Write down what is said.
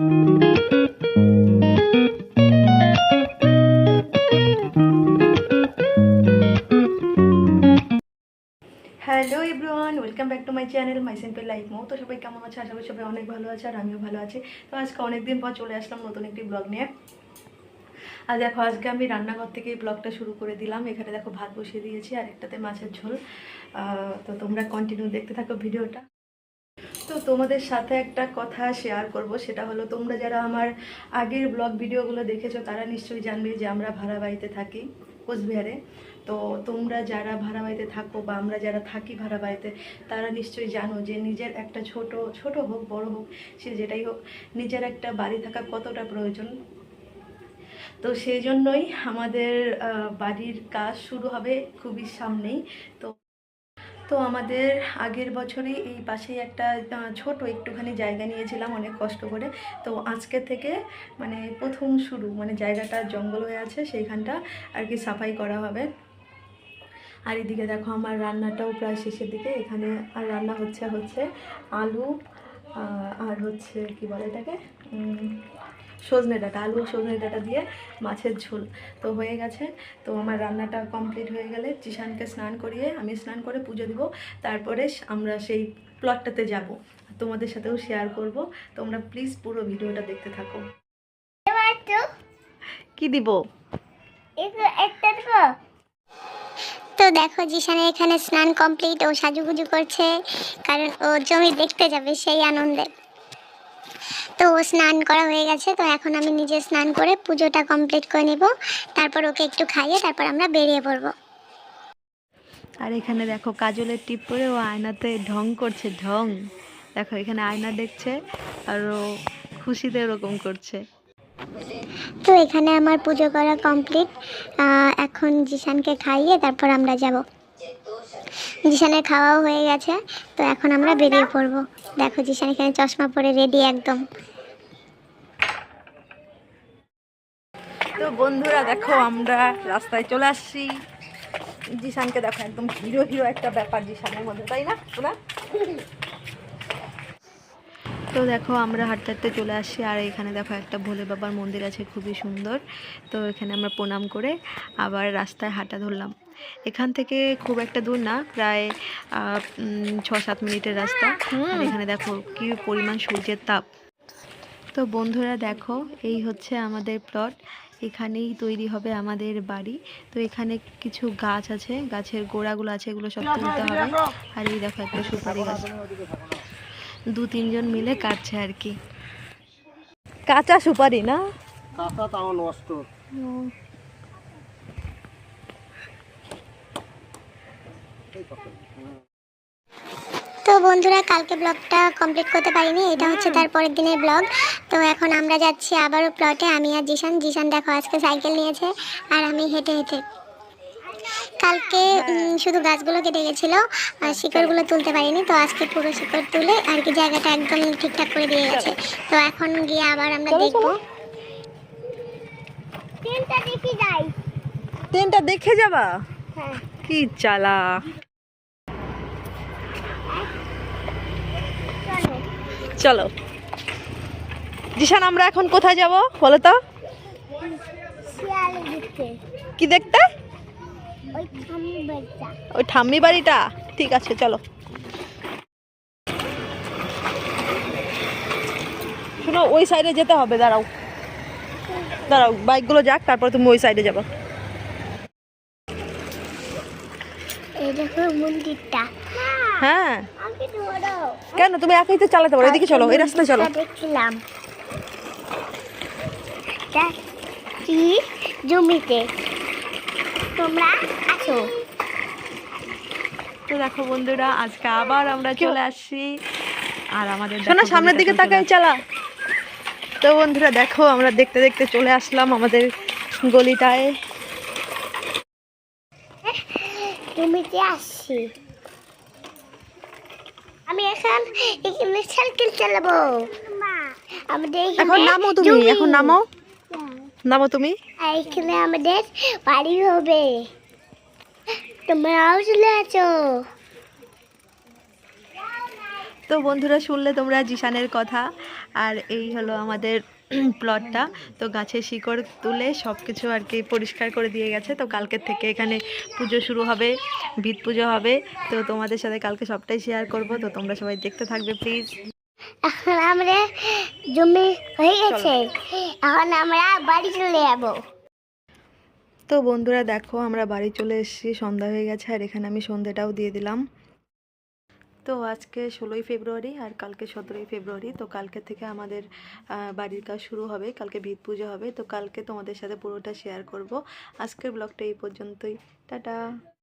Hello everyone welcome back to my channel my simple life মো তো সবাই কেমন আছে? আশা করি সবাই অনেক ভালো আছে আর আমিও ভালো আছি। তো আজকে অনেকদিন পর চলে আসলাম নতুন একটি ব্লগ নিয়ে। আর দেখো, আজকে আমি রান্নাঘর থেকে এই ব্লগটা শুরু করে দিলাম। এখানে দেখো ভাত বসিয়ে দিয়েছি আর একটাতে মাছের ঝোল। তো তোমরা কন্টিনিউ দেখতে থাকো ভিডিওটা। তো তোমাদের সাথে একটা কথা শেয়ার করব, সেটা হলো তোমরা যারা আমার আগের ব্লগ ভিডিওগুলো দেখেছ, তারা নিশ্চয়ই জানবে যে আমরা ভাড়া বাড়িতে থাকি কোচবিহারে। তো তোমরা যারা ভাড়া বাড়িতে থাকো বা আমরা যারা থাকি ভাড়া বাড়িতে তারা নিশ্চয়ই জানো যে নিজের একটা ছোট ছোট হোক, বড় হোক, সে যেটাই হোক, নিজের একটা বাড়ি থাকা কতটা প্রয়োজন। তো সেই জন্যই আমাদের বাড়ির কাজ শুরু হবে খুবই সামনেই। তো তো আমাদের আগের বছরই এই পাশেই একটা ছোট একটুখানি জায়গা নিয়েছিলাম অনেক কষ্ট করে। তো আজকে থেকে মানে প্রথম শুরু মানে জায়গাটা জঙ্গল হয়ে আছে, সেইখানটা আর কি সাফাই করা হবে। আর এদিকে দেখো আমার রান্নাটাও প্রায় শেষের দিকে, এখানে আর রান্না হচ্ছে হচ্ছে আলু আর হচ্ছে কি বলে এটাকে? সজনে ডাটা আলু সজনে ডাটা দিয়ে মাছের ঝোল। তো হয়ে গেছে। তো আমার রান্নাটা কমপ্লিট হয়ে গেলে জিশানকে স্নান করিয়ে আমি স্নান করে পুজো দিব। তারপরে আমরা সেই প্লটটাতে যাব। তোমাদের সাথেও শেয়ার করব। তোমরা প্লিজ পুরো ভিডিওটা দেখতে থাকো। কি দিব? একটা দেখো জিশানের এখানে স্নান কমপ্লিট ও সাজুগুজু করছে, কারণ ও জমি দেখতে যাবে সেই আনন্দে। তো ও স্নান করা হয়ে গেছে, তো এখন আমি নিজে স্নান করে পুজোটা কমপ্লিট করে নেব। তারপর ওকে একটু খাইয়ে তারপর আমরা বেরিয়ে পড়ব। আর এখানে দেখো কাজলের টিপ পরে ও আয়নাতে ঢং করছে, ঢং। দেখো এখানে আয়না দেখছে আর ও খুশিতে এরকম করছে। তো এখানে আমার পুজো করা কমপ্লিট এখন জিশানকে খাইয়ে তারপর আমরা যাব। জিশানের খাওয়াও হয়ে গেছে, তো এখন আমরা বেরিয়ে পড়ব। দেখো জিশান এখানে চশমা পরে রেডি একদম। তো বন্ধুরা, দেখো আমরা রাস্তায় চলে আসছি। জিশানকে দেখো একদম হিরো হিরো একটা ব্যাপার জিশানের মধ্যে, তাই না? তো দেখো আমরা হাঁটতে হাঁটতে চলে আসছি। আর এখানে দেখো একটা ভোলে বাবার মন্দির আছে খুবই সুন্দর। তো এখানে আমরা প্রণাম করে আবার রাস্তায় হাঁটা ধরলাম। এখান থেকে খুব একটা দূর না প্রায় ছ সাত মিনিটের রাস্তা। এখানে দেখো কি পরিমাণ সূর্যের তাপ। তো বন্ধুরা দেখো এই হচ্ছে আমাদের প্লট। এখানেই তৈরি হবে আমাদের বাড়ি। তো এখানে কিছু গাছ আছে গাছের গোড়াগুলো আছে এগুলো সব তুলতে হবে। আর এই দেখো একটা সুপারি গাছ। দু তিনজন মিলে কাটছে আর কি। কাঁচা সুপারি না? কাঁচা তাও নষ্ট। তো বন্ধুরা কালকে ব্লগটা কমপ্লিট করতে পারিনি এটা হচ্ছে তার পরের দিনের ব্লগ। তো এখন আমরা যাচ্ছি আবারও প্লটে আমি আর জিশান। জিশান দেখো আজকে সাইকেল নিয়েছে আর আমি হেঁটে হেঁটে কালকে শুধু গাছগুলো কেটে গেছিল আর শিকড়গুলো তুলতে পারিনি তো আজকে পুরো শিকড় তুলে আর কি জায়গাটা একদম ঠিকঠাক করে দিয়ে গেছে। তো এখন গিয়ে আবার আমরা দেখব। ট্রেনটা দেখি যাই। ট্রেনটা দেখে যাবা? হ্যাঁ। কি চালা। চলো। জিশান আমরা এখন কোথায় যাব? বলো তো। শিয়ালে কি দেখতে? ওই ঠাম্মি বাড়িটা। ঠিক আছে চলো। শোনো ওই সাইডে যেতে হবে দাঁড়াও। দাঁড়াও বাইকগুলো যাক তারপর তুমি ওই সাইডে যাব। হ্যাঁ। কেন? তুমি একাই তো চালাতে পারো। এদিকে চলো এই রাস্তায় চলো। দেখছিলাম। জমিতে তোমরা আছো। তো দেখো বন্ধুরা আজকে আবার আমরা চলে আসছি আর আমাদের শোনা সামনের দিকে তাকাই চালা তো বন্ধুরা দেখো আমরা দেখতে দেখতে চলে আসলাম আমাদের গলিটায়। জমিতে আসছি। আমি এখন এখানে সাইকেল চালাবো। আমাদের এখানে এখন নামো তুমি এখন নামো। নামো তুমি? এখানে আমাদের বাড়ি হবে। তোমরাও চলে আছো তো বন্ধুরা শুনলে তোমরা জিশানের কথা। আর এই হলো আমাদের প্লটটা। তো গাছের শিকড় তুলে সব কিছু আর কি পরিষ্কার করে দিয়ে গেছে। তো কালকের থেকে এখানে পুজো শুরু হবে ভিত পুজো হবে। তো তোমাদের সাথে কালকে সবটাই শেয়ার করব। তো তোমরা সবাই দেখতে থাকবে প্লিজ এখন আমরা জমি হয়ে গেছে। এখন আমরা বাড়ি চলে যাব। তো বন্ধুরা দেখো, আমরা বাড়ি চলে এসেছি, সন্ধ্যা হয়ে গেছে, আর এখানে আমি সন্ধ্যাটাও দিয়ে দিলাম। তো আজকে ষোলোই ফেব্রুয়ারি আর কালকে সতেরোই ফেব্রুয়ারি, তো কালকে থেকে আমাদের বাড়ির কাজ শুরু হবে, কালকে ভিত পুজো হবে। তো কালকে তোমাদের সাথে পুরোটা শেয়ার করব। আজকের ব্লগটা এই পর্যন্তই। টাটা।